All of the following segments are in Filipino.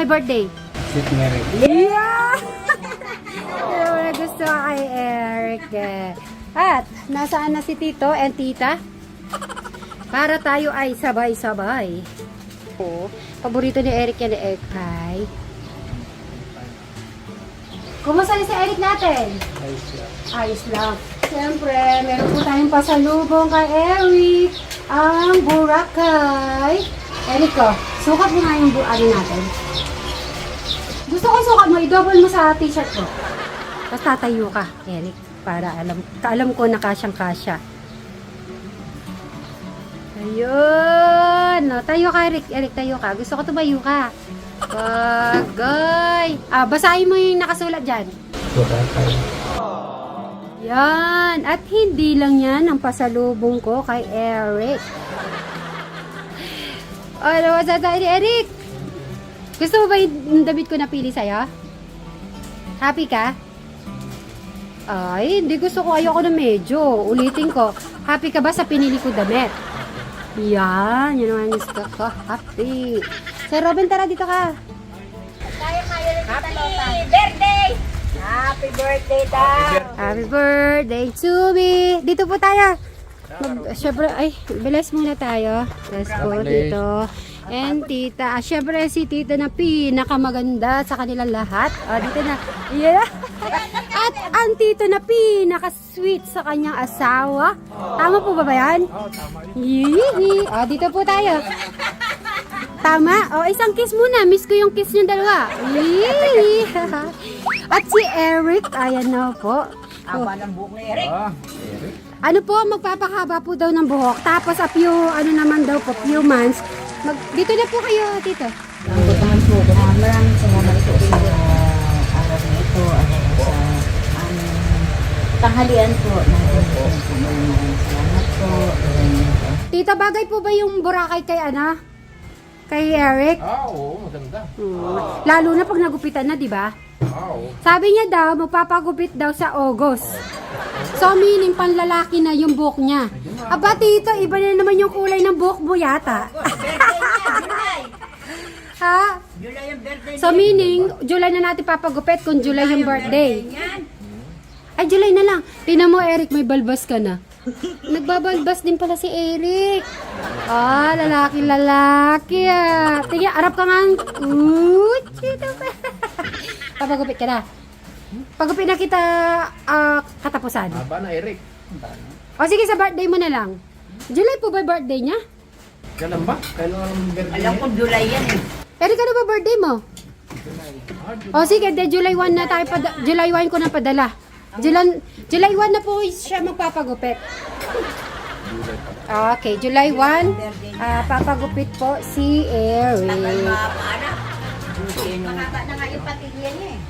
may birthday? Sit Mary. Yeah! Yung na gusto ko kay Eric eh. At, nasaan na si Tito and Tita? Para tayo ay sabay-sabay. Oo. Paborito ni Eric yan ni Egg pie. Kumusta na si Eric natin? Ayos lang. Siyempre, meron po tayong pasalubong kay Eric. Ang Boracay. Eric ko, sukat mo nga yung bu- ano natin. Gusto ko sukat mo, i-double mo sa t-shirt ko. Tapos tatayo ka, Eric, para alam, alam ko na kasyang kasya. Ayun. No, tayo ka, Eric. Eric, tayo ka. Gusto ko tumayo ka. Bagay. Ah, basahin mo yung nakasulat dyan. Yan. At hindi lang yan ang pasalubong ko kay Eric. Ano masasabi ni Eric? Gusto mo ba yung damit ko napili sa'yo? Happy ka? Ay, hindi gusto ko. Ayoko na medyo. Ulitin ko. Happy ka ba sa pinili ko damit? Yan. Yun ang gusto ko. Happy. Sir Robin, tara dito ka. Happy birthday! Happy birthday daw! Happy birthday to me! Dito po tayo. Mag, syempre, ay, bilis muna tayo. Let's go dito. And tita, ah, syempre si tita na pinakamaganda sa kanilang lahat. Ah, dito na. Yeah. At ang tito na pinaka-sweet sa kanyang asawa. Tama po ba ba yan? Yee. Ah, dito po tayo. Tama? O, isang kiss muna. Miss ko yung kiss yung dalawa. Yee. At si Eric, ayan na po. Aba ng buhok ni Eric. Eric. Ano po, magpapahaba po daw ng buhok. Tapos a few, ano naman daw po, few months. Mag, dito na po kayo, tito. Ang naman po, uh, maraming salamat po sa araw na ito at sa aming tanghalian po. Maraming salamat po. Tito, bagay po ba yung Boracay kay ano? Kay Eric? Ah, oo, maganda. Hmm. Lalo na pag nagupitan na, di ba? Ah, oo. Sabi niya daw, magpapagupit daw sa August. So, meaning panlalaki na yung buhok niya. Aba, tito, iba na naman yung kulay ng buhok mo yata. ha? July yung birthday So, meaning, July na natin papagupit kung July yung birthday. Ay, July na lang. Tingnan mo, Eric, may balbas ka na. Nagbabalbas din pala si Eric. Ah, lalaki, lalaki ah. Tingnan, arap ka nga. Pa. Papagupit ka na. Pagupit na kita ah, katapusan. Haba na, Eric. O sige, sa birthday mo na lang. July po ba birthday niya? Kailan ba? Kailan ang birthday Alam ko July yan eh. Eric, ano ba birthday mo? O sige, de July 1 na tayo pada- July 1 ko na padala. July, July 1 na po siya magpapagupit. Okay, July 1, ah, papagupit po si Eric. Mahaba na nga yung patilya niya eh.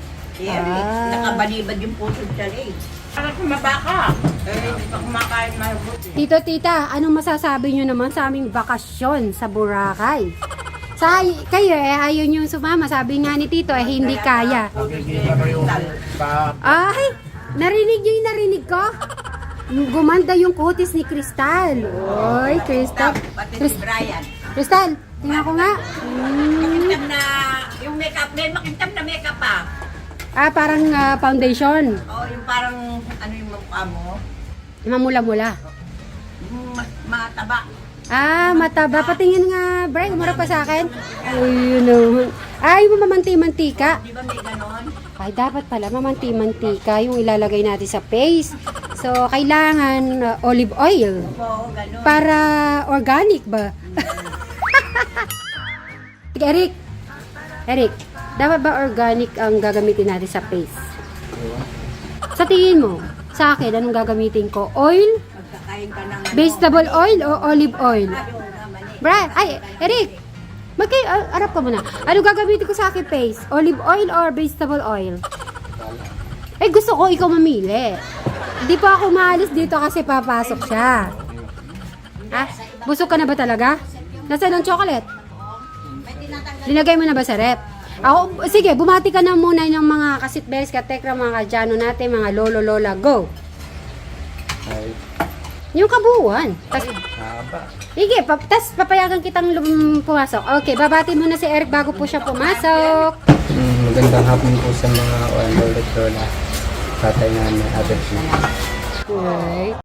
Eric, Ah. nakabalibad yung puso siya eh. Bakit kumaba ka? Eh, hindi pa kumakain mahugot eh. Tito, tita, anong masasabi nyo naman sa aming bakasyon sa Boracay? Sa kayo eh, ayaw nyo sumama. Sabi nga ni Tito eh, hindi kaya. Ay, narinig niyo yung narinig ko? Gumanda yung kutis ni Crystal. Oy, Crystal. Pati si Brian. Crystal tingnan ko nga. Mm. Makitam na, yung makeup, may makitam na makeup pa. Ah, parang ah, foundation. Oo, yung parang, ano yung mukha mo? Mamula-mula. Yung ma- mataba. Ah, mataba. Patingin nga, Bray. Umarap pa sa akin. Ay, yun naman. Ay, mamanti-mantika. Di ba may? Ay, dapat pala mamanti-mantika yung ilalagay natin sa face. So, kailangan ah, olive oil. Oo, ganon. Para organic ba? Sige, Eric. Eric, dapat ba organic ang gagamitin natin sa face? Sa tingin mo, sa akin, anong gagamitin ko? Oil? Ka ng... Vegetable oil o olive oil? Mali. Brad, ay, Eric, magkay, ah, arap ka muna. Ano gagamitin ko sa akin face? Olive oil or vegetable oil? Eh, gusto ko ikaw mamili. Hindi pa ako maalis dito kasi papasok siya. Ah, busog ka na ba talaga? Nasaan ang chocolate? Linagay mo na ba sa rep? Ako, sige, bumati ka na muna ng mga kasitbelis, katekra, mga kadyano natin, mga lolo, lola, go! Ay, Yung kabuuan. Tas, haba. Sige, pa, tas papayagan kitang lum- pumasok. Okay, babati muna si Eric bago po siya pumasok. Mm, magandang hapon po sa mga OFW na tatay namin, na. Right.